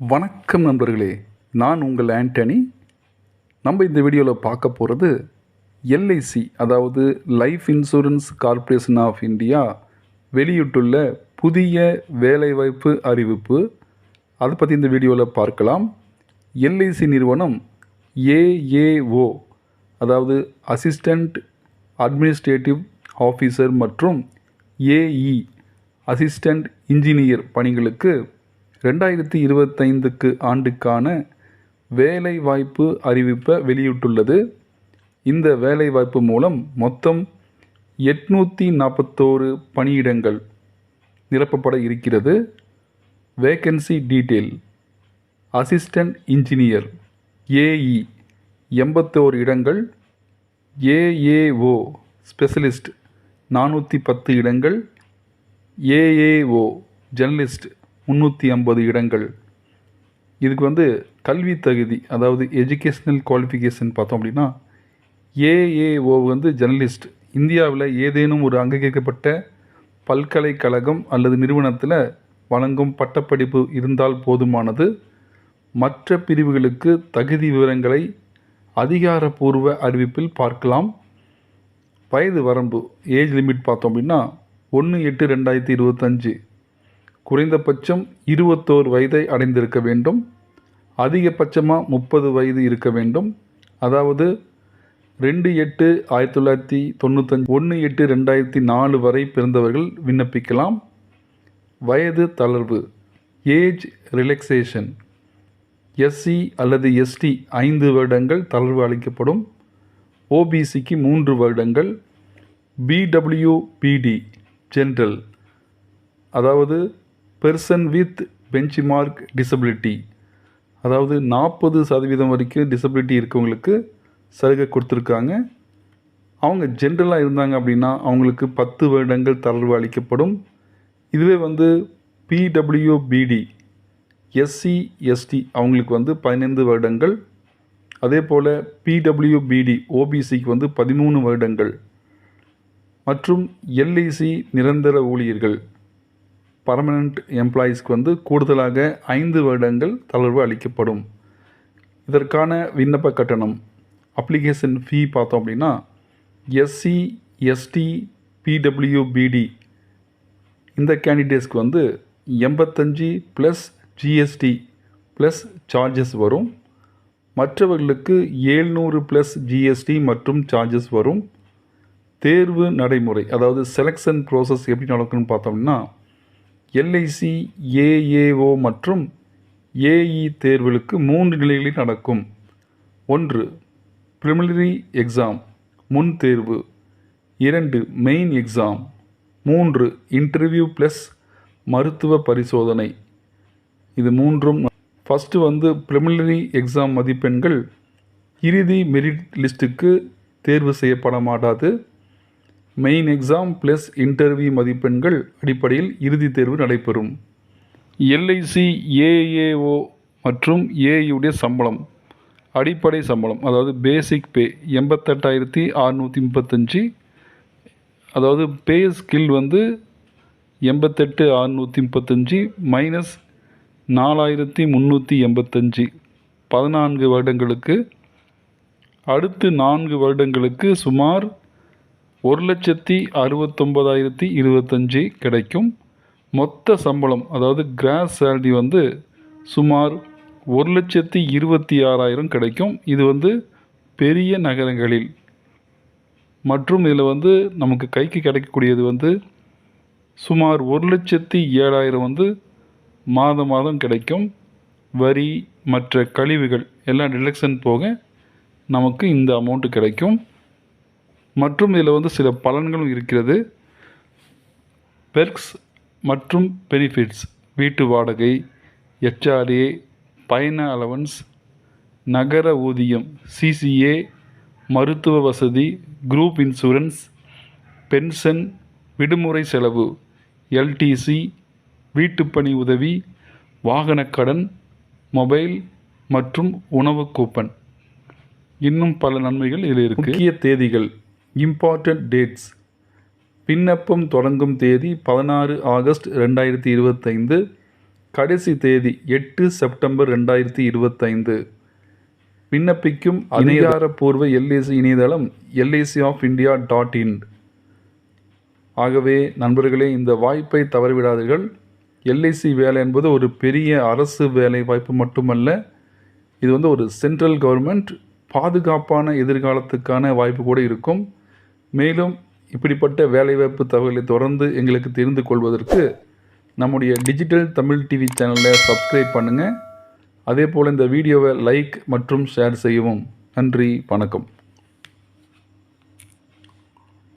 வணக்கம் நண்பர்களே நான் உங்கள் ஆண்டனி. நம்ம இந்த வீடியோவில் பார்க்க போகிறது எல்ஐசி அதாவது life insurance corporation of India வெளியிட்டுள்ள புதிய வேலைவாய்ப்பு அறிவிப்பு. அதை பற்றி இந்த வீடியோவில் பார்க்கலாம். எல்ஐசி நிறுவனம் ஏஏஓ அதாவது அசிஸ்டண்ட் அட்மினிஸ்ட்ரேட்டிவ் ஆஃபீஸர் மற்றும் ஏஇ அசிஸ்டண்ட் இன்ஜினியர் பணிகளுக்கு ரெண்டாயிரத்தி இருபத்தைந்துக்கு ஆண்டுக்கான வேலைவாய்ப்பு அறிவிப்பை வெளியிட்டுள்ளது. இந்த வேலைவாய்ப்பு மூலம் மொத்தம் எட்நூற்றி நாற்பத்தோரு பணியிடங்கள் நிரப்பப்பட இருக்கிறது. Vacancy detail assistant engineer AE எண்பத்தோரு இடங்கள் ஏஏஓ ஸ்பெஷலிஸ்ட் நானூற்றி பத்து இடங்கள் ஏஏஓ ஜெர்னலிஸ்ட் முந்நூற்றி ஐம்பது இடங்கள். இதுக்கு வந்து கல்வி தகுதி அதாவது எஜுகேஷ்னல் குவாலிஃபிகேஷன் பார்த்தோம் அப்படின்னா ஏஏஓ வந்து ஜெர்னலிஸ்ட் இந்தியாவில் ஏதேனும் ஒரு அங்கீகரிக்கப்பட்ட பல்கலைக்கழகம் அல்லது நிறுவனத்தில் வழங்கும் பட்டப்படிப்பு இருந்தால் போதுமானது. மற்ற பிரிவுகளுக்கு தகுதி விவரங்களை அதிகாரப்பூர்வ அறிவிப்பில் பார்க்கலாம். வயது வரம்பு ஏஜ் லிமிட் பார்த்தோம் அப்படின்னா ஒன்று எட்டு ரெண்டாயிரத்தி இருபத்தஞ்சு. குறைந்தபட்சம் இருபத்தோரு வயதை அடைந்திருக்க வேண்டும். அதிகபட்சமாக முப்பது வயது இருக்க வேண்டும். அதாவது ரெண்டு எட்டு ஆயிரத்தி தொள்ளாயிரத்தி தொண்ணூத்தஞ்சு ஒன்று எட்டு ரெண்டாயிரத்தி நாலு வரை பிறந்தவர்கள் விண்ணப்பிக்கலாம். வயது தளர்வு ஏஜ் ரிலாக்ஸேஷன் எஸ்சி அல்லது எஸ்டி ஐந்து வருடங்கள் தளர்வு அளிக்கப்படும். ஓபிசிக்கு மூன்று வருடங்கள். பிடபிள்யூபிடி ஜென்ரல் அதாவது பெர்சன் வித் பெஞ்ச்மார்க் டிசபிலிட்டி அதாவது நாற்பது சதவீதம் வரைக்கும் டிசபிலிட்டி இருக்கவங்களுக்கு சலுகை கொடுத்துருக்காங்க. அவங்க ஜென்ரலாக இருந்தாங்க அப்படின்னா அவங்களுக்கு பத்து வருடங்கள் தளர்வு அளிக்கப்படும். இதுவே வந்து பிடபிள்யூபிடி எஸ்சி எஸ்டி அவங்களுக்கு வந்து பதினைந்து வருடங்கள். அதே போல் பிடபிள்யூபிடி ஓபிசிக்கு வந்து பதிமூணு வருடங்கள். மற்றும் எல்ஐசி நிரந்தர ஊழியர்கள். பர்மனெண்ட் எம்ப்ளாயீஸ்க்கு வந்து கூடுதலாக ஐந்து வருடங்கள் தளர்வு அளிக்கப்படும். இதற்கான விண்ணப்ப கட்டணம் அப்ளிகேஷன் ஃபீ பார்த்தோம் அப்படின்னா எஸ்சி எஸ்டி பிடபிள்யூபிடி இந்த கேண்டிடேட்ஸ்க்கு வந்து எண்பத்தஞ்சு ப்ளஸ் ஜிஎஸ்டி ப்ளஸ் சார்ஜஸ் வரும். மற்றவர்களுக்கு ஏழ்நூறு ப்ளஸ் ஜிஎஸ்டி மற்றும் சார்ஜஸ் வரும். தேர்வு நடைமுறை அதாவது செலெக்ஷன் ப்ரோசஸ் எப்படி நடக்குன்னு பார்த்தோம்னா எல்ஐசி ஏஏஓ மற்றும் ஏஇ தேர்வுகளுக்கு மூன்று நிலைகளில் நடக்கும். ஒன்று ப்ரிலிமினரி எக்ஸாம் முன் தேர்வு. இரண்டு மெயின் எக்ஸாம் மூன்று இன்டர்வியூ ப்ளஸ் மருத்துவ பரிசோதனை. இது மூன்றும் ஃபஸ்ட்டு வந்து ப்ரிலிமினரி எக்ஸாம் மதிப்பெண்கள் இறுதி மெரிட் லிஸ்ட்டுக்கு தேர்வு செய்யப்பட மாட்டாது. மெயின் எக்ஸாம் ப்ளஸ் இன்டர்வியூ மதிப்பெண்கள் அடிப்படையில் இறுதித் தேர்வு நடைபெறும். எல்ஐசி ஏஏஓ மற்றும் ஏயுடைய சம்பளம். அடிப்படை சம்பளம் அதாவது பேசிக் பே எண்பத்தெட்டாயிரத்தி அறநூற்றி முப்பத்தஞ்சு. அதாவது பே ஸ்கில் வந்து எண்பத்தெட்டு அறநூற்றி முப்பத்தஞ்சு மைனஸ் நாலாயிரத்தி முந்நூற்றி எண்பத்தஞ்சு. பதினான்கு வருடங்களுக்கு அடுத்து நான்கு வருடங்களுக்கு சுமார் ஒரு லட்சத்தி அறுபத்தொம்பதாயிரத்தி இருபத்தஞ்சி கிடைக்கும். மொத்த சம்பளம் அதாவது கிராஸ் சேலரி வந்து சுமார் ஒரு லட்சத்தி இருபத்தி ஆறாயிரம் கிடைக்கும். இது வந்து பெரிய நகரங்களில். மற்றும் இதில் வந்து நமக்கு கைக்கு கிடைக்கக்கூடியது வந்து சுமார் ஒரு லட்சத்தி ஏழாயிரம் வந்து மாதம் மாதம் கிடைக்கும். வரி மற்ற கழிவுகள் எல்லாம் டிடக்ஷன் போக நமக்கு இந்த அமௌண்ட்டு கிடைக்கும். மற்றும் இதில் வந்து சில பலன்களும் இருக்கிறது. பெர்க்ஸ் மற்றும் பெனிஃபிட்ஸ் வீட்டு வாடகை எச்ஆர்ஏ பயண அலவன்ஸ் நகர ஊதியம் சிசிஏ மருத்துவ வசதி குரூப் இன்சூரன்ஸ் பென்ஷன் விடுமுறை செலவு எல்டிசி வீட்டுப்பணி உதவி வாகனக் கடன் மொபைல் மற்றும் உணவு கூப்பன் இன்னும் பல நன்மைகள் இதில் இருக்கு. முக்கிய தேதிகள். இம்பார்ட்டன்ட் டேட்ஸ் விண்ணப்பம் தொடங்கும் தேதி பதினாறு ஆகஸ்ட் ரெண்டாயிரத்தி இருபத்தைந்து. கடைசி தேதி எட்டு செப்டம்பர் ரெண்டாயிரத்தி இருபத்தைந்து. விண்ணப்பிக்கும் அதிகாரப்பூர்வ எல்ஐசி இணையதளம் LIC of India dot in. ஆகவே நண்பர்களே இந்த வாய்ப்பை தவறவிடாதீர்கள். எல்ஐசி வேலை என்பது ஒரு பெரிய அரசு வேலை வாய்ப்பு மட்டுமல்ல இது வந்து ஒரு சென்ட்ரல் கவர்மெண்ட் பாதுகாப்பான எதிர்காலத்துக்கான வாய்ப்பு கூட இருக்கும். மேலும் இப்படிப்பட்ட வேலைவாய்ப்பு தகவலை தொடர்ந்து எங்களுக்கு தெரிந்து கொள்வதற்கு நம்முடைய டிஜிட்டல் தமிழ் டிவி சேனலை சப்ஸ்கிரைப் பண்ணுங்கள் அதே போல் இந்த வீடியோவை லைக் மற்றும் ஷேர் செய்யவும். நன்றி வணக்கம்.